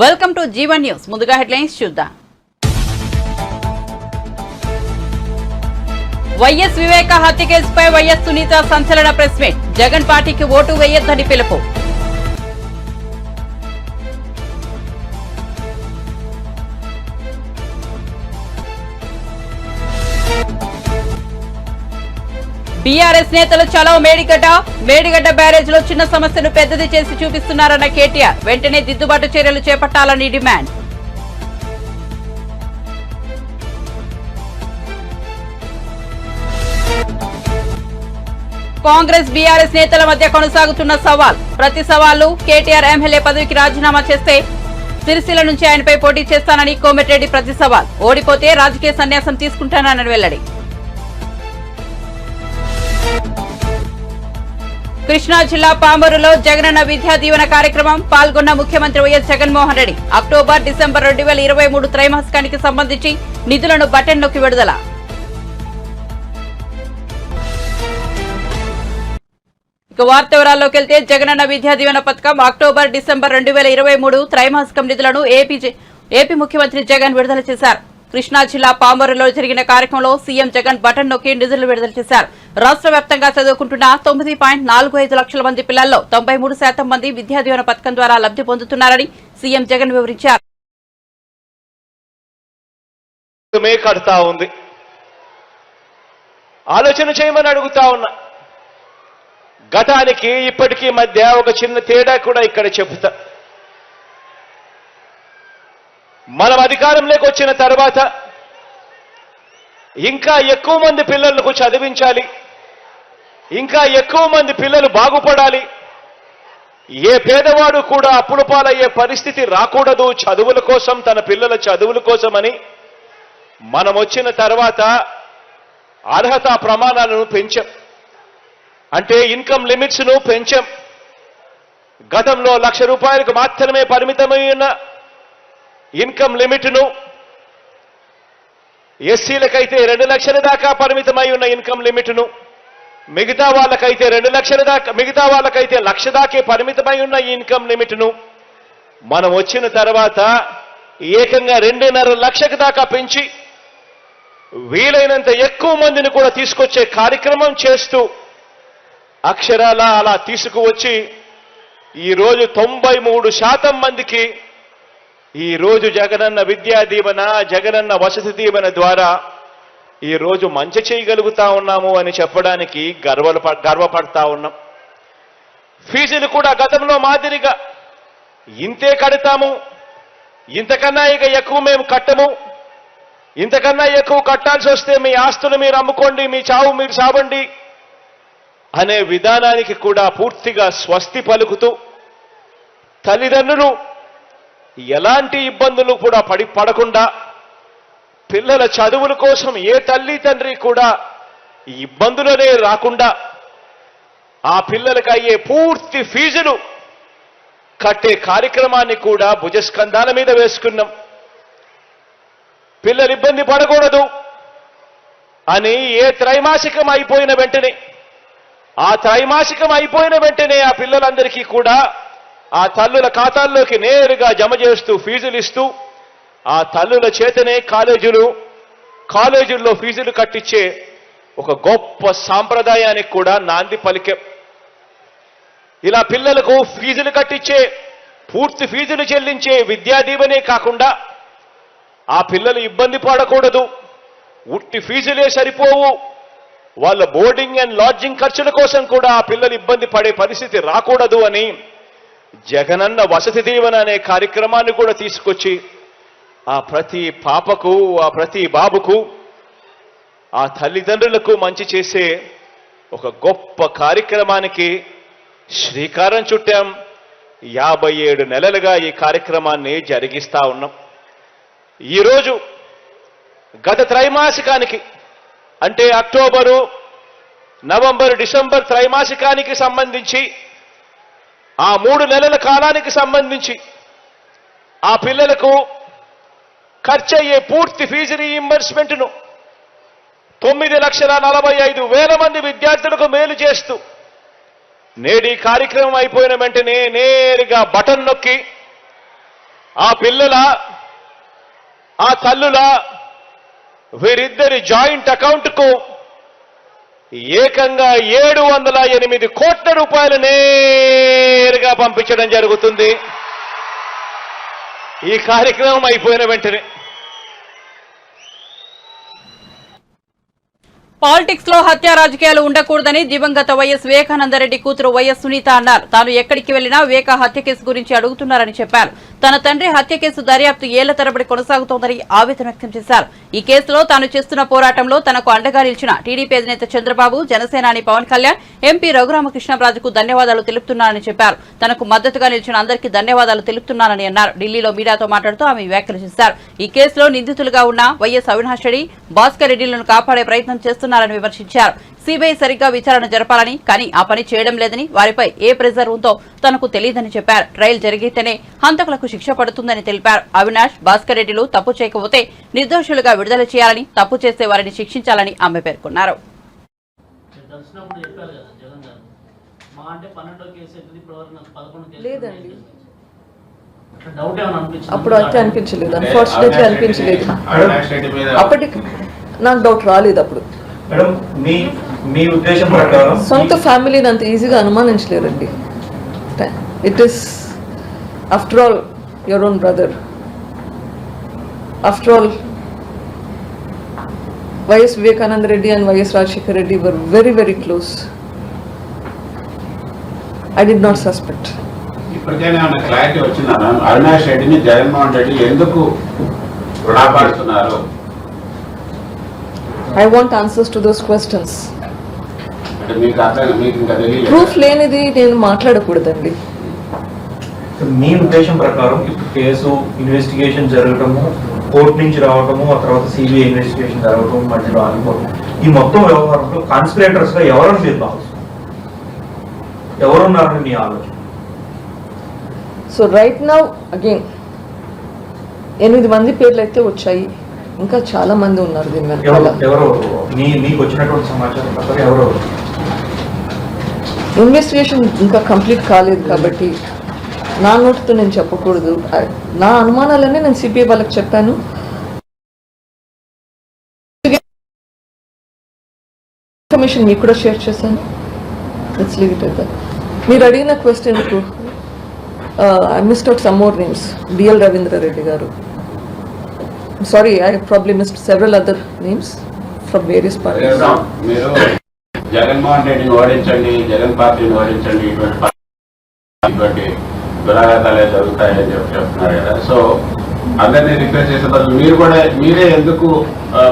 Welcome to Jeevan news. ముందుగా headlines చూద్దాం. YS Viveka హత్య కేసుపై వైఎస్ సునీత సంచలన ప్రెస్ మీట్. జగన్ పార్టీకి ఓటు వేయొద్దని పిలుపు. బీఆర్ఎస్ నేతలు చలవ మేడిగడ్డ మేడిగడ్డ బ్యారేజ్లో చిన్న సమస్యను పెద్దది చేసి చూపిస్తున్నారన్న కేటీఆర్. వెంటనే దిద్దుబాటు చర్యలు చేపట్టాలని డిమాండ్. కాంగ్రెస్ బీఆర్ఎస్ నేతల మధ్య కొనసాగుతున్న సవాల్. ప్రతి సవాలు కేటీఆర్ ఎమ్మెల్యే పదవికి రాజీనామా చేస్తే సిరిసిల్ల నుంచి ఆయనపై పోటీ చేస్తానని కోమటిరెడ్డి ప్రతి సవాల్. ఓడిపోతే రాజకీయ సన్యాసం తీసుకుంటానని వెల్లడి. కృష్ణా జిల్లా పామూరులో జగనన్న విద్యా దీవెన కార్యక్రమం పాల్గొన్న ముఖ్యమంత్రి YS Jaganmohan Reddy. October December రెండు వేల ఇరవై మూడు త్రైమాసికానికి సంబంధించి నిధులను బటన్ నొక్కి విడుదల. వార్త వివరాల్లోకి వెళ్తే జగనన్న విద్యా దీవెన పథకం అక్టోబర్ డిసెంబర్ రెండు వేల ఇరవై మూడు త్రైమాసికం నిధులను ఏపీ ఏపీ ముఖ్యమంత్రి జగన్ విడుదల చేశారు. కృష్ణా జిల్లా పామరులో జరిగిన కార్యక్రమంలో సీఎం జగన్ బటన్ నొక్కి నిధులు విడుదల చేశారు. రాష్ట్ర వ్యాప్తంగా చదువుకుంటున్న తొమ్మిది పాయింట్ నాలుగు ఐదు లక్షల మంది పిల్లల్లో తొంభై మూడు శాతం మంది విద్యాదీవన పథకం ద్వారా లబ్ధి పొందుతున్నారని సీఎం జగన్ వివరించారు. కడతా ఉంది. ఆలోచన చేయమని అడుగుతా ఉన్నా. గతానికి ఇప్పటికీ మధ్య ఒక చిన్న తేడా కూడా ఇక్కడ చెబుతా. మనం అధికారంలోకి వచ్చిన తర్వాత ఇంకా ఎక్కువ మంది పిల్లలకు చదివించాలి. ఇంకా ఎక్కువ మంది పిల్లలు బాగుపడాలి. ఏ పేదవాడు కూడా అప్పుల పాలయ్యే పరిస్థితి రాకూడదు చదువుల కోసం తన పిల్లల చదువుల కోసమని. మనం వచ్చిన తర్వాత అర్హత ప్రమాణాలను పెంచాం. అంటే ఇన్కమ్ లిమిట్స్ను పెంచాం. గతంలో లక్ష రూపాయలకు మాత్రమే పరిమితమై ఉన్నా ఇన్కమ్ లిమిట్ను ఎస్సీలకైతే రెండు లక్షల దాకా పరిమితమై ఉన్న ఇన్కమ్ లిమిట్ను మిగతా వాళ్ళకైతే రెండు లక్షల దాకా మిగతా వాళ్ళకైతే లక్ష దాకే పరిమితమై ఉన్న ఈ ఇన్కమ్ లిమిట్ను మనం వచ్చిన తర్వాత ఏకంగా రెండున్నర లక్షకు దాకా పెంచి వీలైనంత ఎక్కువ మందిని కూడా తీసుకొచ్చే కార్యక్రమం చేస్తూ అక్షరాల అలా తీసుకువచ్చి ఈరోజు తొంభై మూడు శాతం మందికి ఈ రోజు జగనన్న విద్యా దీవెన జగనన్న వసతి దీవెన ద్వారా ఈ రోజు మంచి చేయగలుగుతా ఉన్నాము అని చెప్పడానికి గర్వ గర్వపడతా ఉన్నాం. ఫీజులు కూడా గతంలో మాదిరిగా ఇంతే కడతాము. ఇంతకన్నా ఇక ఎక్కువ మేము కట్టము. ఇంతకన్నా ఎక్కువ కట్టాల్సి వస్తే మీ ఆస్తులు మీరు అమ్ముకోండి మీ చావు మీరు చావండి అనే విధానానికి కూడా పూర్తిగా స్వస్తి పలుకుతూ తల్లిదండ్రులు ఎలాంటి ఇబ్బందులు కూడా పడి పడకుండా పిల్లల చదువుల కోసం ఏ తల్లి తండ్రి కూడా ఇబ్బందులనే రాకుండా ఆ పిల్లలకు అయ్యే పూర్తి ఫీజులు కట్టే కార్యక్రమాన్ని కూడా భుజస్కంధాల మీద వేసుకున్నాం. పిల్లలు ఇబ్బంది పడకూడదు అని ఏ త్రైమాసికం అయిపోయిన వెంటనే ఆ త్రైమాసికం అయిపోయిన వెంటనే ఆ పిల్లలందరికీ కూడా ఆ తల్లుల ఖాతాల్లోకి నేరుగా జమ చేస్తూ ఫీజులు ఇస్తూ ఆ తల్లుల చేతనే కాలేజీలు కాలేజీల్లో ఫీజులు కట్టించే ఒక గొప్ప సాంప్రదాయానికి కూడా నాంది పలికే. ఇలా పిల్లలకు ఫీజులు కట్టించే పూర్తి ఫీజులు చెల్లించే విద్యా దీవెనే కాకుండా ఆ పిల్లలు ఇబ్బంది పడకూడదు. ఉట్టి ఫీజులే సరిపోవు. వాళ్ళ బోర్డింగ్ అండ్ లాడ్జింగ్ ఖర్చుల కోసం కూడా ఆ పిల్లలు ఇబ్బంది పడే పరిస్థితి రాకూడదు అని జగనన్న వసతి దీవెన అనే కార్యక్రమాన్ని కూడా తీసుకొచ్చి ఆ ప్రతి పాపకు ఆ ప్రతి బాబుకు ఆ తల్లిదండ్రులకు మంచి చేసే ఒక గొప్ప కార్యక్రమానికి శ్రీకారం చుట్టాం. యాభై ఏడు నెలలుగా ఈ కార్యక్రమాన్ని జరిగిస్తా ఉన్నాం. ఈరోజు గత త్రైమాసికానికి అంటే అక్టోబరు నవంబర్ డిసెంబర్ త్రైమాసికానికి సంబంధించి ఆ మూడు నెలల కాలానికి సంబంధించి ఆ పిల్లలకు ఖర్చయ్యే పూర్తి ఫీజు రీఇంబర్స్మెంట్ను తొమ్మిది లక్షల నలభై ఐదు వేల మంది విద్యార్థులకు మేలు చేస్తూ నేడి కార్యక్రమం అయిపోయిన వెంటనే నేరుగా బటన్ నొక్కి ఆ పిల్లల ఆ తల్లుల వీరిద్దరి జాయింట్ అకౌంట్కు ఏకంగా ఏడు వందల ఎనిమిది కోట్ల రూపాయలు నేరుగా పంపించడం జరుగుతుంది. ఈ కార్యక్రమం అయిపోయిన వెంటనే. పాలిటిక్స్లో హత్య రాజకీయాలు ఉండకూడదని దివంగత వైఎస్ వివేకానందరెడ్డి కూతురు వైఎస్ సునీత అన్నారు. తాను ఎక్కడికి వెళ్ళినా వివేక హత్య కేసు గురించి అడుగుతున్నారని చెప్పారు. తన తండ్రి హత్య కేసు దర్యాప్తు ఏళ్ళ తరబడి కొనసాగుతోందని ఆవేదన వ్యక్తం చేశారు. ఈ కేసులో తాను చేస్తున్న పోరాటంలో తనకు అండగా నిలిచిన టీడీపీ అధినేత చంద్రబాబు జనసేనాని పవన్ కళ్యాణ్ ఎంపీ రఘురామకృష్ణరాజుకు ధన్యవాదాలు తెలుపుతున్నానని చెప్పారు. తనకు మద్దతుగా నిలిచిన అందరికీ ధన్యవాదాలు తెలుపుతున్నానని అన్నారు. ఢిల్లీలో మీడియాతో మాట్లాడుతూ ఆమె వ్యాఖ్యలు చేశారు. ఈ కేసులో నిందితులుగా ఉన్న వైఎస్ అవినాష్ రెడ్డి భాస్కర్ రెడ్డిలను కాపాడే ప్రయత్నం చేస్తున్నారని విమర్శించారు. సిబిఐ సరిగ్గా విచారణ జరపాలని కానీ ఆ పని చేయడం లేదని వారిపై ఏ ప్రెజర్ ఉందో తనకు తెలియదని చెప్పారు. ట్రయల్ జరిగితేనే హంతకులకు శిక్ష పడుతుందని తెలిపారు. అవినాష్ భాస్కర్ రెడ్డిలు తప్పు చేయకపోతే నిర్దోషులుగా విడుదల చేయాలని తప్పు చేసే వారిని శిక్షించాలని ఆమె పేర్కొన్నారు. లేదండి. అప్పుడు అయితే అనిపించలేదు. అన్ఫార్చునేట్లీ అనిపించలేదు. అప్పటికి నాకు డౌట్ రాలేదు అప్పుడు. మేడం మీ మీ ఉద్దేశం ప్రకారం సొంత ఫ్యామిలీని అంత ఈజీగా అనుమానించలేరండి it is after all your own brother after all YS Vivekananda Reddy and YS Rajasekhar Reddy were very very close I did not suspect clarity వచ్చిందా అవినాష్ రెడ్డిని జగన్మోహన్ రెడ్డి ఎందుకు కాపాడుతున్నారు I want answers to those questions proof లేనిది నేను మాట్లాడకూడదండి. మీ ఉద్దేశం ప్రకారం ఇప్పుడు case investigation జరగటము court నుంచి రావటము ఆ తర్వాత సిబిఐ ఇన్వెస్టిగేషన్ జరగటం మధ్యలో ఆగిపోవడం ఈ మొత్తం వ్యవహారంలో కాన్స్పిరేటర్స్గా ఎవరని మీరు భావిస్తారు ఎవరున్నారని మీ ఆలోచన? సో రైట్ నౌ అగైన్ ఎనిమిది మంది పేర్లు అయితే వచ్చాయి. ఇంకా చాలా మంది ఉన్నారు దీని వెనకాల. ఎవరు ఇన్వెస్టిగేషన్ ఇంకా కంప్లీట్ కాలేదు కాబట్టి నా నోటితో నేను చెప్పకూడదు. నా అనుమానాలన్నీ నేను సిబిఐ వాళ్ళకి చెప్పాను. ఇన్ఫర్మేషన్ మీకు కూడా షేర్ చేశాను. లెట్స్ లీవ్ ఇట్ దట్ మీరు అడిగిన క్వశ్చన్కు I missed out some more names DL Ravindra Reddy గారు. Sorry I probably missed several other names from various parties మీరు జగన్మోహన్ రెడ్డిని ఓడించండి జగన్ పార్టీని ఓడించండి ఇటువంటి ఇటువంటి దురాఘాతాలే జరుగుతాయని చెప్పి చెప్తున్నారు కదా. సో అందరినీ రిక్వెస్ట్ చేసే బదులు మీరు కూడా మీరే ఎందుకు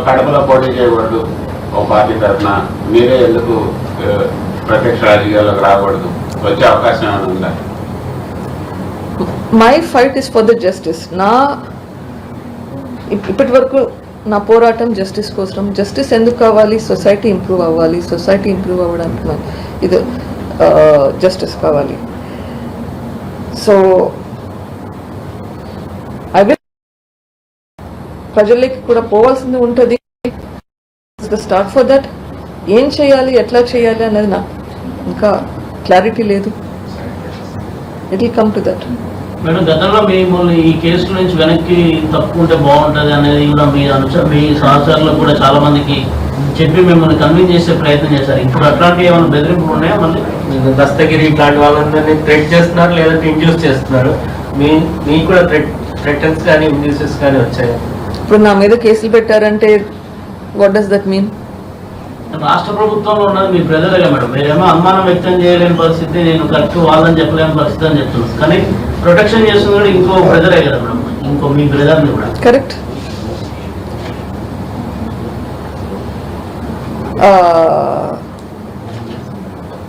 కడపలో పోటీ చేయకూడదు? ఓ పార్టీ తరఫున మీరే ఎందుకు ప్రత్యక్ష రాజకీయాల్లోకి రాకూడదు? వచ్చే అవకాశం ఏమైనా ఉందా? My fight is for the justice నా ఇప్పటి వరకు నా పోరాటం జస్టిస్ కోసం జస్టిస్ ఎందుకు కావాలి? సొసైటీ ఇంప్రూవ్ అవ్వాలి. సొసైటీ ఇంప్రూవ్ అవ్వడానికి ఇది జస్టిస్ కావాలి. సో ఐ విల్ ప్రజలకి కూడా పోవాల్సింది ఉంటుంది. స్టార్ట్ ఫర్ దట్ ఏం చేయాలి? ఎట్లా చేయాలి? అనేది నాకు ఇంకా క్లారిటీ లేదు. It will come to that madam గతంలో మిమ్మల్ని ఈ కేసు నుంచి వెనక్కి తప్పుకుంటే బాగుంటది అనేది కూడా మీ అనుచ మీ సహచరులకు కూడా చాలా మందికి చెప్పి మిమ్మల్ని కన్విన్స్ చేసే ప్రయత్నం చేశారు. ఇప్పుడు అట్లాంటివి ఏమైనా బెదిరింపులు ఉన్నాయా మళ్ళీ? దస్తగిరి ఇట్లాంటి వాళ్ళందరినీ థ్రెట్ చేస్తున్నారు లేదంటే ఇండ్యూస్ చేస్తున్నారు. మీ మీకు కూడా థ్రెట్ థ్రెటన్స్ కానీ ఇండ్యూసెస్ కానీ వచ్చాయి? ఇప్పుడు నా మీద కేసులు పెట్టారంటే వాట్ డస్ దట్ మీన్ రాష్ట్ర ప్రభుత్వంలో ఉన్నది మీ బ్రదర్గా మేడం. మీరేమో అనుమానం వ్యక్తం చేయలేని పరిస్థితి నేను కరెక్ట్ వాళ్ళని చెప్పలేని పరిస్థితి అని చెప్తున్నాను కానీ ప్రొటెక్షన్ చేస్తుంది కూడా ఇంకో బ్రదరే కదా మేడం. ఇంకో మీ బ్రదర్ని కూడా. కరెక్ట్.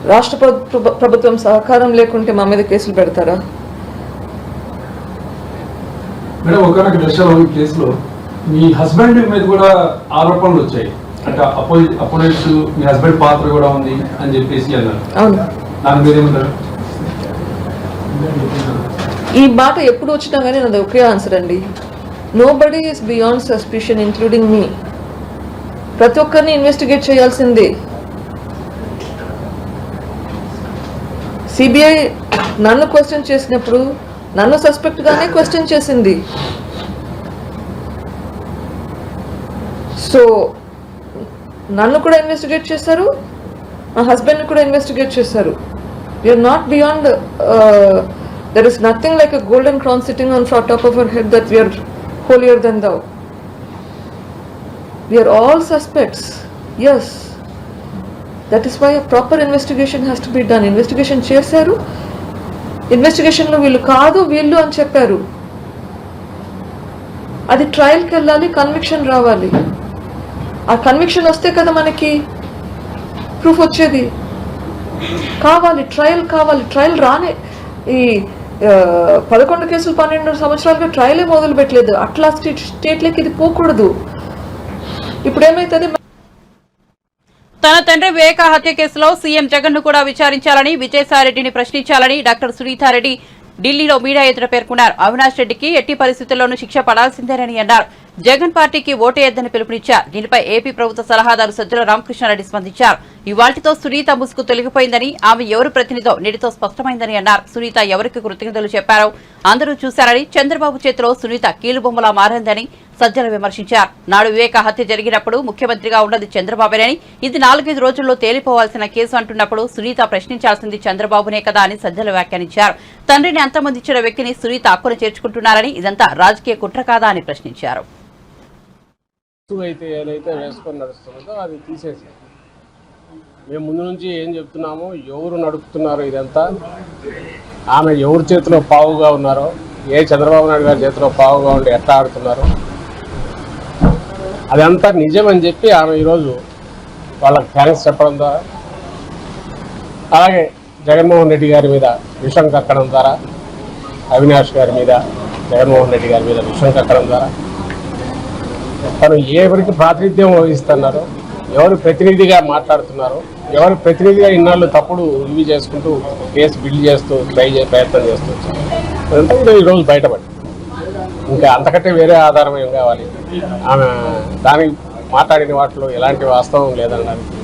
రాష్ట్ర ప్రభు- ప్రభుత్వం సహకారం లేకుంటే మా మీద కేసులు పెడతారా? మేడం ఒకనొక దశలో ఈ కేసులో మీ హస్బెండ్ మీద కూడా ఆరోపణలు వచ్చాయి. అంటే అపోజి అపోనెంట్స్ మీ హస్బెండ్ పాత్ర కూడా ఉంది అని చెప్పేసి అన్నారు. దాని మీద ఏమంటారు ఈ మాట ఎప్పుడు వచ్చినా కానీ నాది ఒకే ఆన్సర్ అండి. Nobody is beyond suspicion including me ప్రతి ఒక్కరిని ఇన్వెస్టిగేట్ చేయాల్సిందే. సిబిఐ నన్ను క్వశ్చన్ చేసినప్పుడు నన్ను సస్పెక్ట్ గానే క్వశ్చన్ చేసింది. సో నన్ను కూడా ఇన్వెస్టిగేట్ చేశారు మా హస్బెండ్ని కూడా ఇన్వెస్టిగేట్ చేశారు. You're not beyond there is nothing like a golden crown sitting on front top of our head that we're holier than thou we're all suspects yes that is why a proper investigation has to be done investigation చేశారు. ఇన్వెస్టిగేషన్లో వీళ్ళు కాదు వీళ్ళు అని చెప్పారు. అది ట్రయల్కి వెళ్ళాలి conviction రావాలి. ఆ కన్విక్షన్ వస్తే కదా మనకి ప్రూఫ్ వచ్చేది. కావాలి ట్రయల్ కావాలి ట్రయల్ రానే. ఈ పదకొండు కేసులు పన్నెండు సంవత్సరాలుగా ట్రయలే మొదలు పెట్టలేదు. అట్లా స్టేట్ స్టేట్లకి ఇది పోకూడదు. ఇప్పుడు ఏమైతుంది తన తండ్రి వివేక హత్య కేసులో సీఎం జగన్ను కూడా విచారించాలని విజయసాయిరెడ్డిని ప్రశ్నించాలని డాక్టర్ సునీతారెడ్డి ఢిల్లీలో మీడియా ఎదుట పేర్కొన్నారు. అవినాష్ రెడ్డికి ఎట్టి పరిస్థితుల్లోనూ శిక్ష పడాల్సిందేనని అన్నారు. జగన్ పార్టీకి ఓటేయద్దని పిలుపునిచ్చారు. దీనిపై ఏపీ ప్రభుత్వ సలహాదారు సజ్జల రామకృష్ణారెడ్డి స్పందించారు. ఇవాళ్టితో సునీత ముసుగు తొలగిపోయిందని ఆమె ఎవరు ప్రతినిధో నేటితో స్పష్టమైందని అన్నారు. సునీత ఎవరికి కృతజ్ఞతలు చెప్పారో అందరూ చూశారని చంద్రబాబు చేతిలో సునీత కీలుబొమ్మలా మారిందని సజ్జల విమర్శించారు. నాడు వివేక హత్య జరిగినప్పుడు ముఖ్యమంత్రిగా ఉన్నది చంద్రబాబేనని ఇది నాలుగైదు రోజుల్లో తేలిపోవాల్సిన కేసు అంటున్నప్పుడు సునీత ప్రశ్నించాల్సింది చంద్రబాబునే కదా అని సజ్జల వ్యాఖ్యానించారు. తండ్రిని అంతమందించిన వ్యక్తిని సునీత హక్కును చేర్చుకుంటున్నారని ఇదంతా రాజకీయ కుట్ర కాదా అని ప్రశ్నించారు. అయితే ఏదైతే వేసుకొని నడుస్తున్నదో అది తీసేసి మేము ముందు నుంచి ఏం చెప్తున్నాము ఎవరు నడుపుతున్నారో ఇదంతా? ఆమె ఎవరి చేతిలో పావుగా ఉన్నారో ఏ చంద్రబాబు నాయుడు గారి చేతిలో పావుగా ఉండి ఎట్లా ఆడుతున్నారో? అదంతా నిజమని చెప్పి ఆమె ఈరోజు వాళ్ళకి థ్యాంక్స్ చెప్పడం ద్వారా అలాగే జగన్మోహన్ రెడ్డి గారి మీద విషం కక్కడం ద్వారా అవినాష్ గారి మీద జగన్మోహన్ రెడ్డి గారి మీద విషం కక్కడం ద్వారా తను ఎవరికి ప్రాతినిధ్యం వహిస్తున్నారో? ఎవరు ప్రతినిధిగా మాట్లాడుతున్నారో? ఎవరు ప్రతినిధిగా ఇన్నాళ్ళు తప్పుడు ఇవి చేసుకుంటూ కేసు బిల్డ్ చేస్తూ ట్రై చే ప్రయత్నం చేస్తూ వచ్చారు? ఈరోజు బయటపడి. ఇంకా అంతకంటే వేరే ఆధారం ఏం కావాలి? ఆమె దానికి మాట్లాడిన వాటిలో ఎలాంటి వాస్తవం లేదనడానికి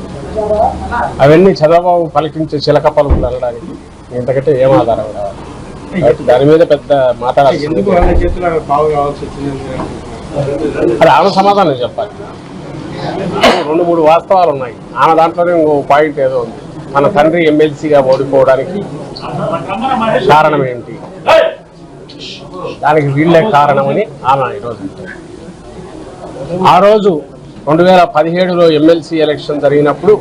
అవన్నీ చంద్రబాబు పలికించే చిలక పలుకులు అనడానికి ఇంతకంటే ఏం ఆధారం కావాలి? దాని మీద పెద్ద మాట్లాడాల్సింది. అది ఆమె సమాధానం చెప్పాలి. రెండు మూడు వాస్తవాలు ఉన్నాయి. ఆమె దాంట్లోనే ఇంకో పాయింట్ ఏదో ఉంది. మన తండ్రి ఎమ్మెల్సీగా ఓడిపోవడానికి కారణం ఏంటి? దానికి వీళ్ళే కారణమని ఆమె ఈరోజు ఆ రోజు రెండు వేల పదిహేడులో ఎమ్మెల్సీ ఎలక్షన్ జరిగినప్పుడు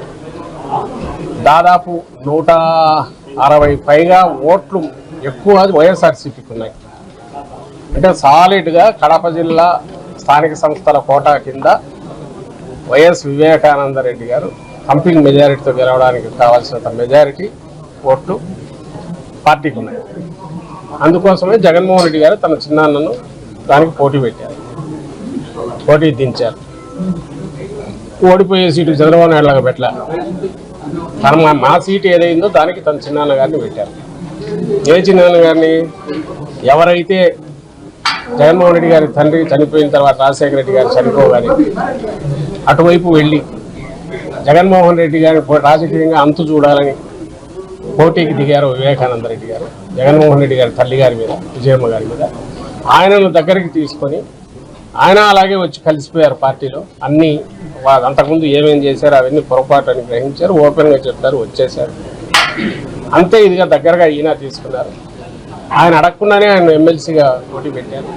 దాదాపు నూట అరవై పైగా ఓట్లు ఎక్కువ వైఎస్ఆర్సీపీకి ఉన్నాయి. అంటే సాలిడ్గా కడప జిల్లా స్థానిక సంస్థల కోటా కింద వైఎస్ వివేకానంద రెడ్డి గారు కంపింగ్ మెజారిటీతో గెలవడానికి కావాల్సినంత మెజారిటీ ఓట్లు పార్టీకి ఉన్నాయి. అందుకోసమే జగన్మోహన్ రెడ్డి గారు తన చిన్నాన్నను దానికి పోటీ పెట్టారు. పోటీ దించారు. ఓడిపోయే సీటు చంద్రబాబు నాయుడులాగా పెట్టలే. తన మా- మా సీటు ఏదైందో దానికి తన చిన్నాన్న గారిని పెట్టారు. ఏ చిన్నాన్న గారిని? ఎవరైతే జగన్మోహన్ రెడ్డి గారి తండ్రి చనిపోయిన తర్వాత రాజశేఖర రెడ్డి గారు చనిపోగానే అటువైపు వెళ్ళి జగన్మోహన్ రెడ్డి గారి రాజకీయంగా అంతు చూడాలని పోటీకి దిగారు వివేకానంద రెడ్డి గారు జగన్మోహన్ రెడ్డి గారి తల్లి గారి మీద విజయమ్మ గారి మీద. ఆయనను దగ్గరికి తీసుకొని ఆయన అలాగే వచ్చి కలిసిపోయారు పార్టీలో. అన్నీ వా- అంతకుముందు ఏమేం చేశారు అవన్నీ పొరపాటు అని గ్రహించారు ఓపెన్గా చెప్పారు వచ్చేశారు. అంతే ఇదిగా దగ్గరగా ఈయన తీసుకున్నారు. ఆయన అడగకుండానే ఆయన ఎమ్మెల్సీగా పోటీ పెట్టారు.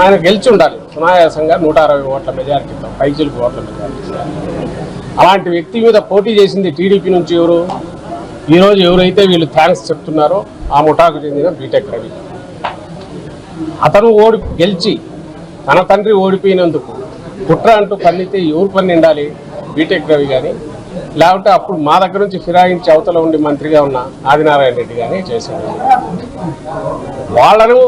ఆయన గెలిచి ఉండాలి. సునాయాసంగా నూట అరవై ఓట్ల మెజారిటీతో పైచిలకు ఓట్ల మెజారిటీ అలాంటి వ్యక్తి మీద పోటీ చేసింది టీడీపీ నుంచి ఎవరు? ఈరోజు ఎవరైతే వీళ్ళు థ్యాంక్స్ చెప్తున్నారో ఆ ముఠాకు చెందిన బీటెక్ రవి. అతను ఓడి గెలిచి తన తండ్రి ఓడిపోయినందుకు కుట్ర అంటూ పన్నితే ఎవరు పన్నిండాలి బీటెక్ రవి కానీ లేకుంటే అప్పుడు మా దగ్గర నుంచి ఫిరాయించి అవతల ఉండి మంత్రిగా ఉన్న ఆదినారాయణ రెడ్డి కానీ చేశారు. వాళ్ళను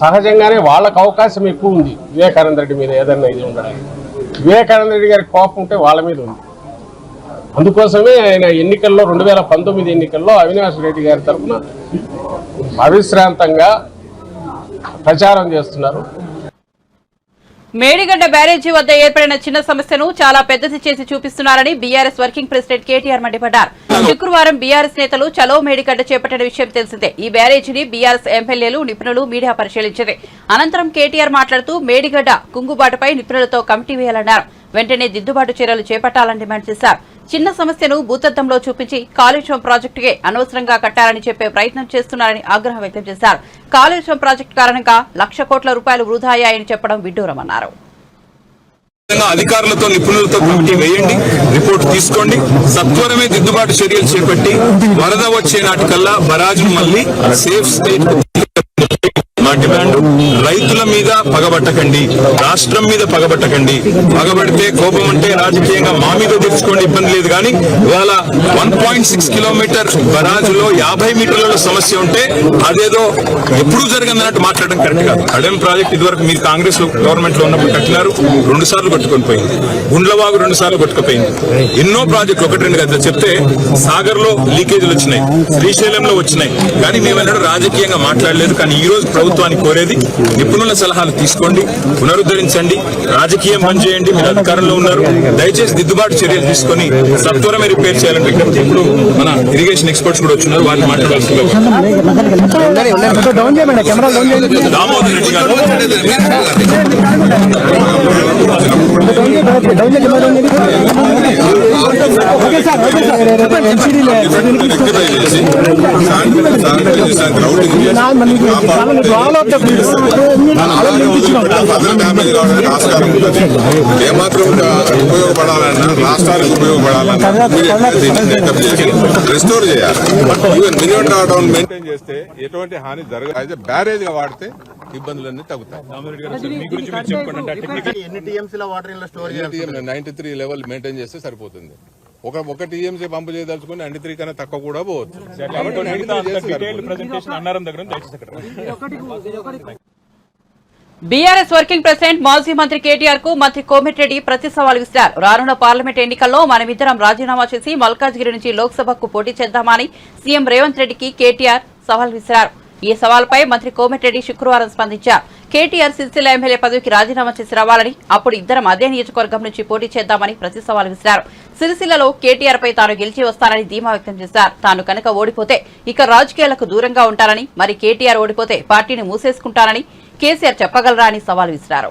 సహజంగానే వాళ్ళకు అవకాశం ఎక్కువ ఉంది. వివేకానంద రెడ్డి మీద ఏదన్నా ఇది ఉండడానికి వివేకానంద రెడ్డి గారి కోపం ఉంటే వాళ్ళ మీద ఉంది. అందుకోసమే ఆయన ఎన్నికల్లో రెండు వేల పంతొమ్మిది ఎన్నికల్లో అవినాష్ రెడ్డి గారి తరఫున అవిశ్రాంతంగా ప్రచారం చేస్తున్నారు. మేడిగడ్డ బ్యారేజీ వద్ద ఏర్పడిన చిన్న సమస్యను చాలా పెద్దది చేసి చూపిస్తున్నారని బీఆర్ఎస్ వర్కింగ్ ప్రెసిడెంట్ కేటీఆర్ మండిపడ్డారు. శుక్రవారం బీఆర్ఎస్ నేతలు చలో మేడిగడ్డ చేపట్టిన విషయం తెలిసిందే. ఈ బ్యారేజీని బీఆర్ఎస్ ఎమ్మెల్యేలు నిపుణులు మీడియా పరిశీలించింది. అనంతరం కేటీఆర్ మాట్లాడుతూ మేడిగడ్డ కుంగుబాటుపై నిపుణులతో కమిటీ వేయాలన్నారు. వెంటనే దిద్దుబాటు చర్యలు చేపట్టాలని డిమాండ్ చేశారు. చిన్న సమస్యను భూతత్వంలో చూపించి కాళేశ్వరం ప్రాజెక్టుకే అనవసరంగా కట్టారని చెప్పే ప్రయత్నం చేస్తున్నారని ఆగ్రహం వ్యక్తం చేశారు. కాళేశ్వరం ప్రాజెక్టు కారణంగా లక్ష కోట్ల రూపాయలు వృధా అయ్యాయని చెప్పడం విడ్డూరమన్నారు. అధికారులతో నిపుణులతో కమిటీ వేయండి. రిపోర్ట్ తీసుకోండి. సత్వరమే దిద్దుబాటు చర్యలు చేపట్టి వరద వచ్చే నాటికల్లా బరాజు మళ్ళీ సేఫ్ స్టేట్ డిమాండ్ రైతుల మీద పగబట్టకండి రాష్ట్రం మీద పగబట్టకండి. పగబడితే కోపం అంటే రాజకీయంగా మా మీద తెచ్చుకోండి ఇబ్బంది లేదు. కానీ ఇవాళ వన్ పాయింట్ సిక్స్ కిలోమీటర్ బరాజులో యాభై మీటర్ల సమస్య ఉంటే అదేదో ఎప్పుడూ జరిగిందన్నట్టు మాట్లాడడం కరెక్ట్ కాదు. అడెం ప్రాజెక్ట్ ఇదివరకు మీరు కాంగ్రెస్ గవర్నమెంట్లో ఉన్నప్పుడు కట్టినారు రెండు సార్లు కొట్టుకొని పోయింది. గుండ్లవాగు రెండు సార్లు కొట్టుకుపోయింది. ఎన్నో ప్రాజెక్టులు ఒకటి రెండు కదా. చెప్తే సాగర్లో లీకేజీలు వచ్చినాయి శ్రీశైలంలో వచ్చినాయి. కానీ మేమన్నాడు రాజకీయంగా మాట్లాడలేదు. కానీ ఈ రోజు ప్రభుత్వం ప్రభుత్వాన్ని కోరేది నిపుణుల సలహాలు తీసుకోండి పునరుద్ధరించండి రాజకీయం పనిచేయండి మీరు అధికారంలో ఉన్నారు దయచేసి దిద్దుబాటు చర్యలు తీసుకొని సత్వరమే రిపేర్ చేయాలని విజ్ఞప్తి ఇప్పుడు మన ఇరిగేషన్ ఎక్స్పర్ట్స్ కూడా వచ్చినారు వారిని మాట్లాడాల్సిందిగా దామోదర్ రెడ్డి గారు ఏమాత్రం ఉపయోగపడాలన్నా రాష్ట్రానికి ఉపయోగపడాలన్నా రెస్టోర్ చేయాలి. ఈవెన్ మినిమం డ్రాడౌన్ మెయింటైన్ చేస్తే ఎటువంటి హాని జరగదు. అయితే బ్యారేజ్గా వాడితే ఇబ్బందులన్నీ తగ్గుతాయి. నైన్టీ త్రీ లెవెల్ మెయింటైన్ చేస్తే సరిపోతుంది. ఒక ఒక టీఎంసీ పంపు చేయదలుచుకుని నైన్టీ త్రీ కన్నా తక్కువ కూడా పోవచ్చు. కాబట్టి 93 చేస్తే సరిపోతుంది. బీఆర్ఎస్ వర్కింగ్ ప్రెసిడెంట్ మాజీ మంత్రి కేటీఆర్కు మంత్రి కోమిటిరెడ్డి ప్రతి సవాల్ విసిరారు. రానున్న పార్లమెంట్ ఎన్నికల్లో మనమిద్దరం రాజీనామా చేసి మల్కాజ్గిరి నుంచి లోక్సభకు పోటీ చేద్దామని సీఎం రేవంత్ రెడ్డికి కేటీఆర్ సవాల్ విసిరారు. ఈ సవాల్పై మంత్రి కోమిటిరెడ్డి శుక్రవారం స్పందించారు. కేటీఆర్ సిరిసిల్ల ఎమ్మెల్యే పదవికి రాజీనామా చేసి రావాలని అప్పుడు ఇద్దరం అదే నియోజకవర్గం నుంచి పోటీ చేద్దామని ప్రతి సవాల్ విసిరారు. సిరిసిల్లలో కేటీఆర్ పై తాను గెలిచి వస్తానని ధీమా వ్యక్తం చేశారు. తాను కనుక ఓడిపోతే ఇక రాజకీయాలకు దూరంగా ఉంటానని మరి కేటీఆర్ ఓడిపోతే పార్టీని మూసేసుకుంటానని కేసీఆర్ చెప్పగలరా అని సవాల్ విసిరారు.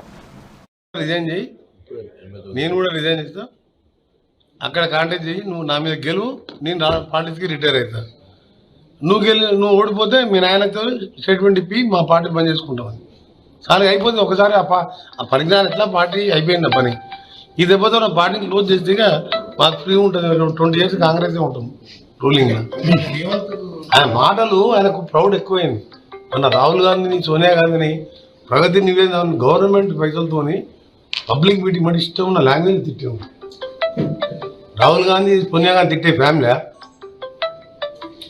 చేయి. నేను కూడా రిజైన్ చేస్తా. అక్కడ కాంటాక్ట్ చేయి. నువ్వు నా మీద గెలువు. నేను పార్టీకి రిటైర్ అవుతా నువ్వు గెలి నువ్వు ఓడిపోతే మీ నాయనతో స్టేట్మెంట్ ఇప్పి మా పార్టీ బంద్ చేసుకుంటామని. సార్ అయిపోతే ఒకసారి ఆ పరిజ్ఞానం ఎట్లా? పార్టీ అయిపోయింది పని. ఈ దెబ్బతో నా క్లోజ్ చేస్తే మాకు ఫ్రీ ఉంటుంది. ట్వంటీ ఇయర్స్ కాంగ్రెస్ ఉంటాం. రూలింగ్ ఆయన మాటలు ఆయనకు ప్రౌడ్ ఎక్కువైంది. మన రాహుల్ గాంధీని సోనియా గాంధీని ప్రగతి నివేదన గవర్నమెంట్ పైసలతోని పబ్లిక్ మీటింగ్ మరి ఇష్టం ఉన్న లాంగ్వేజ్ తిట్టాం. రాహుల్ గాంధీ సోనియా గాంధీ తిట్టే ఫ్యామిలీ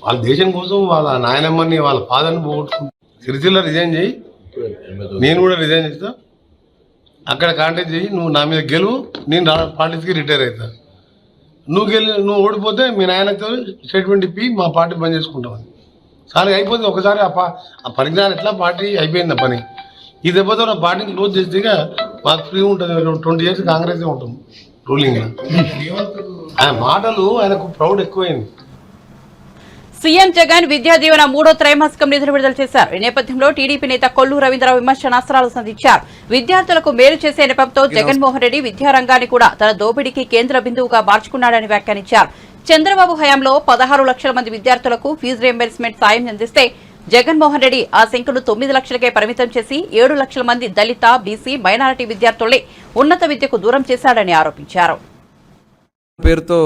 వాళ్ళ దేశం కోసం వాళ్ళ నాయనమ్మని వాళ్ళ ఫాదర్ని పోగొట్టుకుంటారు సిరిసిల్ల రిజైన్ చేయి. నేను కూడా రిజైన్ చేస్తా. అక్కడ కాంటాక్ట్ చేయి నువ్వు నా మీద గెలువు నేను పార్టీకి రిటైర్ అవుతా నువ్వు గెలి నువ్వు ఓడిపోతే మీ నాయనతో స్టేట్మెంట్ ఇప్పి మా పార్టీ బంద్ చేసుకుంటామని సరే అయిపోతే ఒకసారి ఆ పా ఆ పరిజ్ఞానం ఎట్లా? పార్టీ అయిపోయింది ఆ పని. ఈ దెబ్బతో నా పార్టీని క్లోజ్ చేస్తే మాకు ఫ్రీ ఉంటుంది. ట్వంటీ ఇయర్స్ కాంగ్రెస్ ఉంటాం రూలింగ్ ఆయన మాటలు ఆయనకు ప్రౌడ్ ఎక్కువైంది. సీఎం జగన్ విద్యా దీవెన మూడో త్రైమాసికం నిధులు విడుదల చేశారు. ఈ నేపథ్యంలో టీడీపీ నేత కొల్లు రవీంద్ర విమర్శనాస్త్రాలు సంధించారు. విద్యార్థులకు మేలు చేసే నెపంతో జగన్మోహన్ రెడ్డి విద్యారంగాన్ని కూడా తన దోపిడీకి కేంద్ర బిందువుగా మార్చుకున్నాడని వ్యాఖ్యానించారు. చంద్రబాబు హయాంలో పదహారు లక్షల మంది విద్యార్థులకు ఫీజు రియంబర్స్మెంట్ సాయం అందిస్తే జగన్మోహన్ రెడ్డి ఆ సంఖ్యను తొమ్మిది లక్షలకే పరిమితం చేసి ఏడు లక్షల మంది దళిత బీసీ మైనారిటీ విద్యార్థుల్ని ఉన్నత విద్యకు దూరం చేశాడని ఆరోపించారు. పేరుతో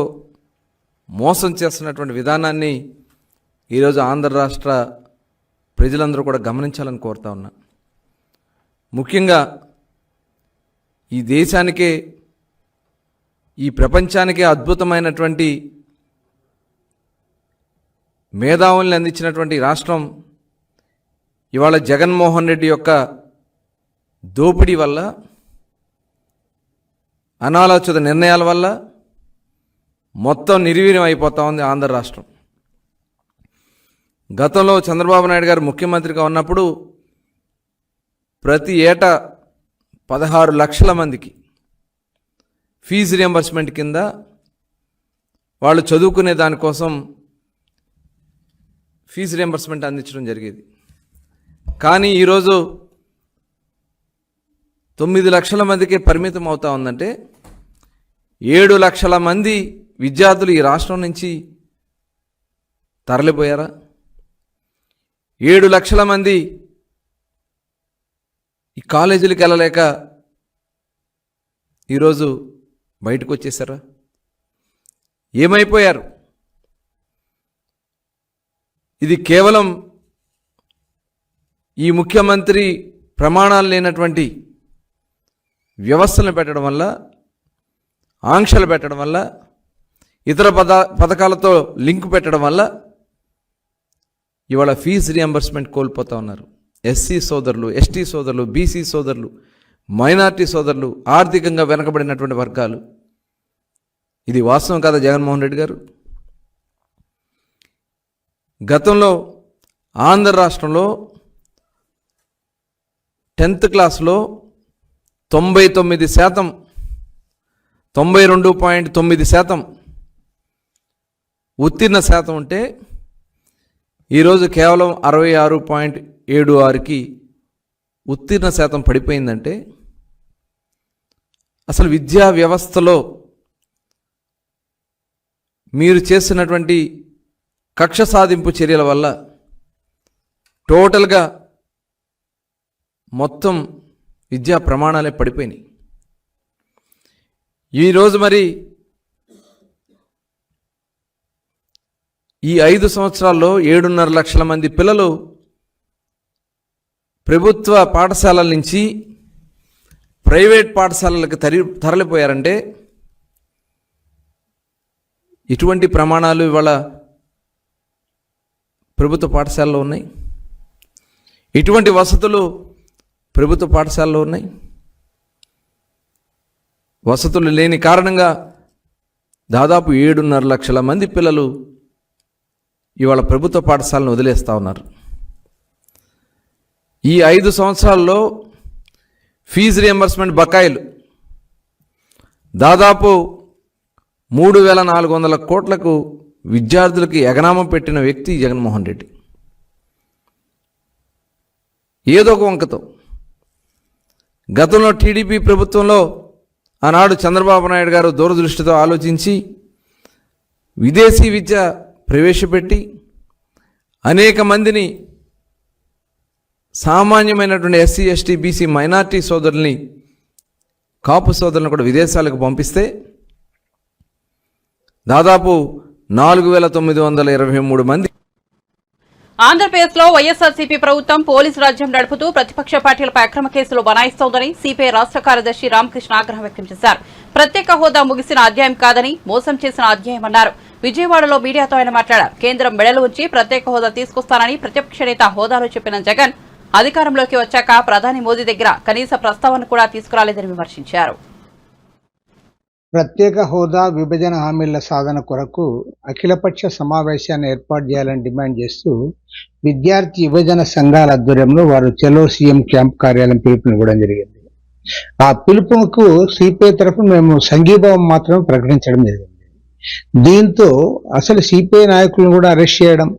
మోసం చేస్తున్నటువంటి విధానాన్ని ఈరోజు ఆంధ్ర రాష్ట్ర ప్రజలందరూ కూడా గమనించాలని కోరుతా ఉన్నా. ముఖ్యంగా ఈ దేశానికే ఈ ప్రపంచానికే అద్భుతమైనటువంటి మేధావుల్ని అందించినటువంటి రాష్ట్రం ఇవాళ జగన్మోహన్ రెడ్డి యొక్క దోపిడీ వల్ల అనాలోచిత నిర్ణయాల వల్ల మొత్తం నిర్వీర్యం అయిపోతా ఉంది ఆంధ్ర రాష్ట్రం. గతంలో చంద్రబాబు నాయుడు గారు ముఖ్యమంత్రిగా ఉన్నప్పుడు ప్రతి ఏటా పదహారు లక్షల మందికి ఫీజు రియంబర్స్మెంట్ కింద వాళ్ళు చదువుకునే దానికోసం ఫీజు రియంబర్స్మెంట్ అందించడం జరిగేది. కానీ ఈరోజు తొమ్మిది లక్షల మందికి పరిమితం అవుతా ఉందంటే ఏడు లక్షల మంది విద్యార్థులు ఈ రాష్ట్రం నుంచి తరలిపోయారా? ఏడు లక్షల మంది ఈ కాలేజీలకు వెళ్ళలేక ఈరోజు బయటకు వచ్చేసారా? ఏమైపోయారు? ఇది కేవలం ఈ ముఖ్యమంత్రి ప్రమాణాలు లేనటువంటి వ్యవస్థలను పెట్టడం వల్ల ఆంక్షలు పెట్టడం వల్ల ఇతర పద పథకాలతో లింక్ పెట్టడం వల్ల ఇవాళ ఫీజు రియంబర్స్మెంట్ కోల్పోతా ఉన్నారు. ఎస్సీ సోదరులు ఎస్టీ సోదరులు బీసీ సోదరులు మైనార్టీ సోదరులు ఆర్థికంగా వెనకబడినటువంటి వర్గాలు. ఇది వాస్తవం కదా జగన్మోహన్ రెడ్డి గారు? గతంలో ఆంధ్ర రాష్ట్రంలో టెన్త్ క్లాస్లో తొంభై తొమ్మిది శాతం తొంభై రెండు పాయింట్ తొమ్మిది శాతం ఉత్తీర్ణ శాతం ఉంటే ఈరోజు కేవలం అరవై ఆరు పాయింట్ ఏడు ఆరుకి ఉత్తీర్ణ శాతం పడిపోయిందంటే అసలు విద్యా వ్యవస్థలో మీరు చేస్తున్నటువంటి కక్ష సాధింపు చర్యల వల్ల టోటల్గా మొత్తం విద్యా ప్రమాణాలే పడిపోయినాయి. ఈరోజు మరి ఈ ఐదు సంవత్సరాల్లో ఏడున్నర లక్షల మంది పిల్లలు ప్రభుత్వ పాఠశాలల నుంచి ప్రైవేట్ పాఠశాలలకు తరి తరలిపోయారంటే ఇటువంటి ప్రమాణాలు ఇవాళ ప్రభుత్వ పాఠశాలలో ఉన్నాయి. ఇటువంటి వసతులు ప్రభుత్వ పాఠశాలలో ఉన్నాయి. వసతులు లేని కారణంగా దాదాపు ఏడున్నర లక్షల మంది పిల్లలు ఇవాళ ప్రభుత్వ పాఠశాలను వదిలేస్తూ ఉన్నారు. ఈ ఐదు సంవత్సరాల్లో ఫీజు రియంబర్స్మెంట్ బకాయిలు దాదాపు మూడు వేల నాలుగు వందల కోట్లకు విద్యార్థులకి ఎగనామం పెట్టిన వ్యక్తి జగన్మోహన్ రెడ్డి. ఏదో ఒక వంకతో. గతంలో టీడీపీ ప్రభుత్వంలో ఆనాడు చంద్రబాబు నాయుడు గారు దూరదృష్టితో ఆలోచించి విదేశీ విద్య ప్రవేశపెట్టి అనేక మందిని సామాన్యమైనటువంటి ఎస్సీ ఎస్టీ బీసీ మైనార్టీ సోదరుల్ని కాపు సోదరులను కూడా విదేశాలకు పంపిస్తే దాదాపు నాలుగు వేల తొమ్మిది వందల ఇరవై మూడు మంది ఆంధ్రప్రదేశ్లో వైఎస్ఆర్సీపీ ప్రభుత్వం పోలీసు రాజ్యం నడుపుతూ ప్రతిపక్ష పార్టీలపై అక్రమ కేసులు బనాయిస్తోందని సిపిఐ రాష్ట్ర కార్యదర్శి రామకృష్ణ ఆగ్రహం వ్యక్తం చేశారు. ప్రత్యేక హోదా ముగిసిన అధ్యాయం కాదని మోసం చేసిన అధ్యాయమన్నారు విజయవాడలో మీడియాతో ఆయన మాట్లాడారు. కేంద్రం మెడలు ఉంచి ప్రత్యేక హోదా తీసుకొస్తానని ప్రతిపక్ష నేత హోదాలో చెప్పిన జగన్ అధికారంలోకి వచ్చాక ప్రధాని మోదీ దగ్గర కనీస ప్రస్తావన కూడా తీసుకురాలేదని విమర్శించారు. ప్రత్యేక హోదా విభజన హామీల సాధన కొరకు అఖిలపక్ష సమావేశాన్ని ఏర్పాటు చేయాలని డిమాండ్ చేస్తూ విద్యార్థి యువజన సంఘాల ఆధ్వర్యంలో వారు చలో సీఎం క్యాంప్ కార్యాలయం పిలుపునివ్వడం జరిగింది. ఆ పిలుపుకు సిపిఐ తరఫున మేము సంఘీభావం మాత్రమే ప్రకటించడం జరిగింది. దీంతో అసలు సిపిఐ నాయకులను కూడా అరెస్ట్ చేయడం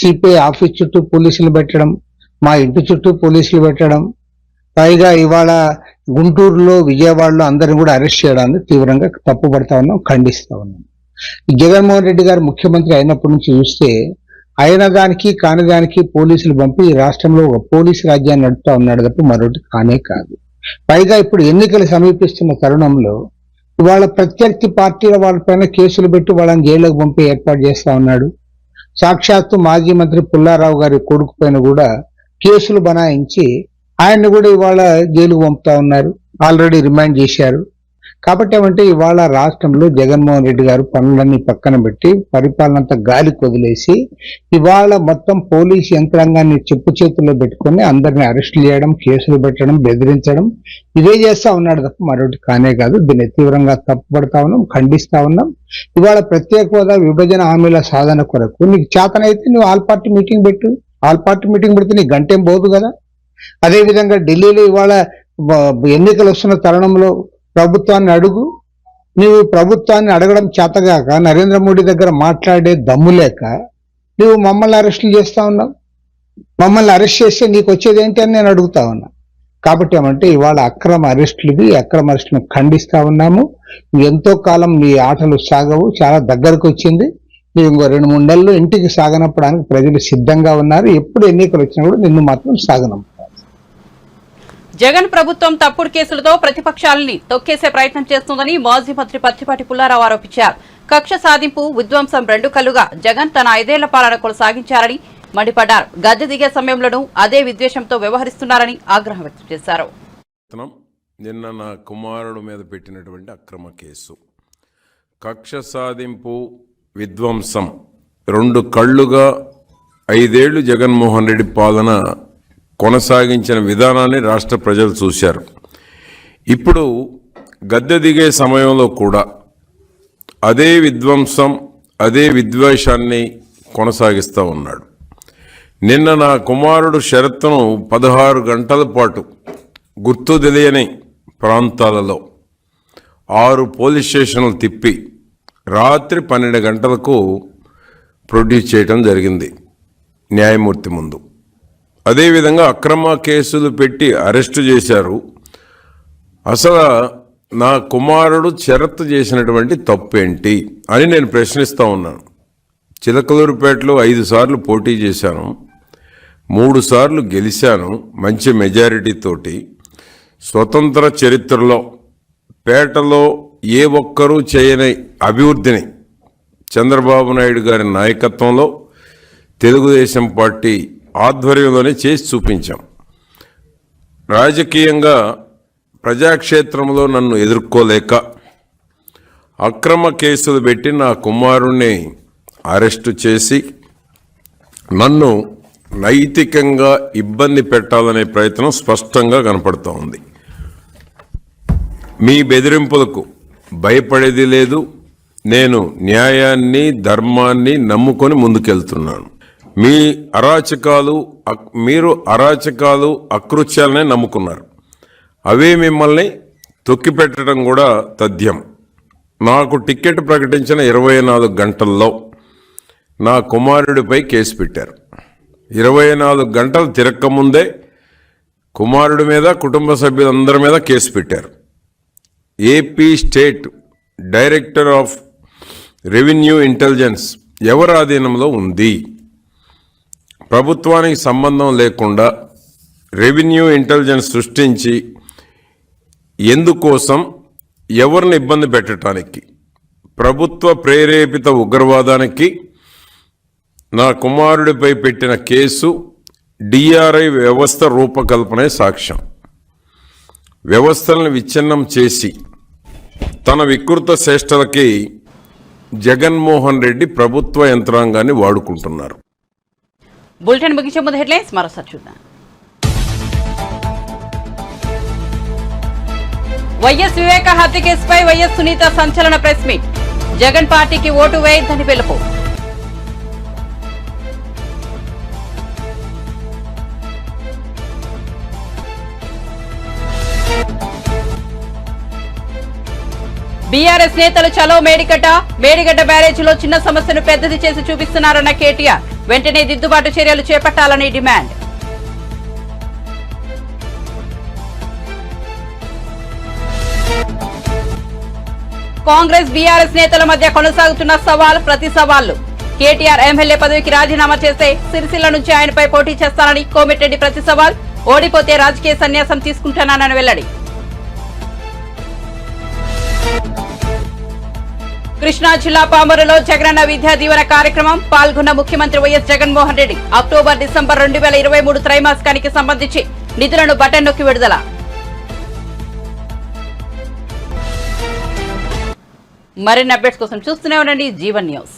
సిపిఐ ఆఫీస్ చుట్టూ పోలీసులు పెట్టడం మా ఇంటి చుట్టూ పోలీసులు పెట్టడం పైగా ఇవాళ గుంటూరులో విజయవాడలో అందరిని కూడా అరెస్ట్ చేయడాన్ని తీవ్రంగా తప్పుపడతా ఉన్నాం ఖండిస్తా ఉన్నాం. జగన్మోహన్ రెడ్డి గారు ముఖ్యమంత్రి అయినప్పటి నుంచి చూస్తే అయిన దానికి కాని దానికి పోలీసులు పంపి రాష్ట్రంలో ఒక పోలీసు రాజ్యాన్ని నడుపుతా ఉన్నాడు తప్ప మరొకటి కానే కాదు. పైగా ఇప్పుడు ఎన్నికలు సమీపిస్తున్న తరుణంలో ఇవాళ ప్రత్యర్థి పార్టీల వాళ్ళపైన కేసులు పెట్టి వాళ్ళని జైల్లోకి పంపి ఏర్పాటు చేస్తా ఉన్నాడు. సాక్షాత్తు మాజీ మంత్రి పుల్లారావు గారి కొడుకు పైన కూడా కేసులు బనాయించి ఆయన్ని కూడా ఇవాళ జైలుకు పంపుతా ఉన్నారు. ఆల్రెడీ రిమాండ్ చేశారు. కాబట్టి ఏమంటే ఇవాళ రాష్ట్రంలో జగన్మోహన్ రెడ్డి గారు పనులన్నీ పక్కన పెట్టి పరిపాలనంతా గాలికి వదిలేసి ఇవాళ మొత్తం పోలీస్ యంత్రాంగాన్ని చెప్పు చేతుల్లో పెట్టుకొని అందరిని అరెస్ట్ చేయడం కేసులు పెట్టడం బెదిరించడం. ఇదే చేస్తా ఉన్నాడు తప్ప మరొకటి కానే కాదు. దీన్ని తీవ్రంగా తప్పుపడతా ఉన్నాం ఖండిస్తా ఉన్నాం. ఇవాళ ప్రత్యేక హోదా విభజన హామీల సాధన కొరకు నీకు చేతనైతే నువ్వు ఆల్ పార్టీ మీటింగ్ పెట్టు. ఆల్ పార్టీ మీటింగ్ పెడితే నీకు గంటేం పోదు కదా. అదేవిధంగా ఢిల్లీలో ఇవాళ ఎన్నికలు వస్తున్న తరుణంలో ప్రభుత్వాన్ని అడుగు. నీవు ప్రభుత్వాన్ని అడగడం చేతగాక నరేంద్ర మోడీ దగ్గర మాట్లాడే దమ్ము లేక నువ్వు మమ్మల్ని అరెస్టులు చేస్తా ఉన్నావు. మమ్మల్ని అరెస్ట్ చేస్తే నీకు వచ్చేది ఏంటి అని నేను అడుగుతా ఉన్నా. కాబట్టి ఏమంటే ఇవాళ అక్రమ అరెస్టులకి అక్రమ అరెస్టులను ఖండిస్తా ఉన్నాము. ఎంతో కాలం నీ ఆటలు సాగవు చాలా దగ్గరకు వచ్చింది. నువ్వు ఇంకో రెండు మూడు నెలలు ఇంటికి సాగనప్పడానికి ప్రజలు సిద్ధంగా ఉన్నారు. ఎప్పుడు ఎన్నికలు వచ్చినా కూడా నిన్ను మాత్రం సాగనం జగన్ ప్రభుత్వం తప్పుడు కేసులతో ప్రతిపక్షాలని తొక్కేసే ప్రయత్నం చేస్తుందని మాజీ మంత్రి పత్తిపాటి పుల్లారావు ఆరోపించారు. కక్ష సాధింపు విధ్వంసం రెండు కలుగా జగన్ తన ఐదేళ్ళ పాలన కొనసాగించారని మండిపడ్డారు. గద్దె దిగే సమయంలోనూ అదే విద్వేషంతో వ్యవహరిస్తున్నారని ఆగ్రహం వ్యక్తం చేశారు. నిన్న నా కుమారుడు మీద పెట్టినటువంటి అక్రమ కేసు. కక్ష సాధింపు విధ్వంసం రెండు కళ్ళుగా ఐదేళ్ళు జగన్మోహన్ రెడ్డి పాలన కొనసాగించిన విధానాన్ని రాష్ట్ర ప్రజలు చూశారు. ఇప్పుడు గద్దె దిగే సమయంలో కూడా అదే విధ్వంసం అదే విద్వేషాన్ని కొనసాగిస్తూ ఉన్నాడు. నిన్న నా కుమారుడు షరత్ను పదహారు గంటల పాటు గుర్తు తెలియని ప్రాంతాలలో ఆరు పోలీస్ స్టేషన్లు తిప్పి రాత్రి పన్నెండు గంటలకు ప్రొడ్యూస్ చేయటం జరిగింది. న్యాయమూర్తి ముందు అదేవిధంగా అక్రమ కేసులు పెట్టి అరెస్టు చేశారు. అసలు నా కుమారుడు షరత్తు చేసినటువంటి తప్పేంటి అని నేను ప్రశ్నిస్తూ ఉన్నాను. చిలకలూరుపేటలో ఐదు సార్లు పోటీ చేశాను. మూడు సార్లు గెలిచాను మంచి మెజారిటీతోటి స్వతంత్ర చరిత్రలో పేటలో ఏ ఒక్కరూ చేయని అభివృద్ధిని చంద్రబాబు నాయుడు గారి నాయకత్వంలో తెలుగుదేశం పార్టీ ఆధ్వర్యంలోనే చేసి చూపించాం. రాజకీయంగా ప్రజాక్షేత్రంలో నన్ను ఎదుర్కోలేక అక్రమ కేసులు పెట్టి నా కుమారుణ్ణి అరెస్టు చేసి నన్ను నైతికంగా ఇబ్బంది పెట్టాలనే ప్రయత్నం స్పష్టంగా కనపడుతూ ఉంది. మీ బెదిరింపులకు భయపడేది లేదు. నేను న్యాయాన్ని ధర్మాన్ని నమ్ముకొని ముందుకెళ్తున్నాను. మీ అరాచకాలు మీరు అరాచకాలు అకృత్యాలనే నమ్ముకున్నారు. అవే మిమ్మల్ని తొక్కిపెట్టడం కూడా తథ్యం. నాకు టికెట్ ప్రకటించిన ఇరవై నాలుగు గంటల్లో నా కుమారుడిపై కేసు పెట్టారు. ఇరవై నాలుగు గంటలు తిరక్కముందే కుమారుడి మీద కుటుంబ సభ్యులందరి మీద కేసు పెట్టారు. AP state director of revenue intelligence ఎవరి ఆధీనంలో ఉంది? ప్రభుత్వానికి సంబంధం లేకుండా రెవెన్యూ ఇంటెలిజెన్స్ సృష్టించి ఎందుకోసం ఎవరిని ఇబ్బంది పెట్టడానికి ప్రభుత్వ ప్రేరేపిత ఉగ్రవాదానికి నా కుమారుడిపై పెట్టిన కేసు డిఆర్ఐ వ్యవస్థ రూపకల్పనే సాక్ష్యం. వ్యవస్థలను విచ్ఛిన్నం చేసి తన వికృత శ్రేష్టలకి జగన్మోహన్ రెడ్డి ప్రభుత్వ యంత్రాంగాన్ని వాడుకుంటున్నారు. బులెటిన్ ముగించే ముందు హెడ్లైన్స్ మరోసారి చూద్దాం. వైఎస్ వివేక హత్య కేసుపై వైఎస్ సునీత సంచలన ప్రెస్ మీట్. జగన్ పార్టీకి ఓటు వేయొద్దని పిలుపు. బీఆర్ఎస్ నేతలు చలో మేడిగడ్డ మేడిగడ్డ బ్యారేజీలో చిన్న సమస్యను పెద్దది చేసి చూపిస్తున్నారన్న కేటీఆర్. వెంటనే దిద్దుబాటు చర్యలు చేపట్టాలని డిమాండ్. కాంగ్రెస్ బీఆర్ఎస్ నేతల మధ్య కొనసాగుతున్న సవాల్ ప్రతి సవాళ్ళు కేటీఆర్ ఎమ్మెల్యే పదవికి రాజీనామా చేస్తే సిరిసిల్ల నుంచి ఆయనపై పోటీ చేస్తానని కోమిటిరెడ్డి ప్రతి సవాల్. ఓడిపోతే రాజకీయ సన్యాసం తీసుకుంటానని వెల్లడి. కృష్ణా జిల్లా పామరులో జగనన్న విద్యా దీవెన కార్యక్రమం పాల్గొన్న ముఖ్యమంత్రి YS Jaganmohan Reddy October December రెండు వేల ఇరవై మూడు త్రైమాసికానికి సంబంధించి నిధులను బటన్ నొక్కి విడుదల. మరిన్ని అప్డేట్స్ కోసం చూస్తూనే ఉండండి జీవన్ న్యూస్.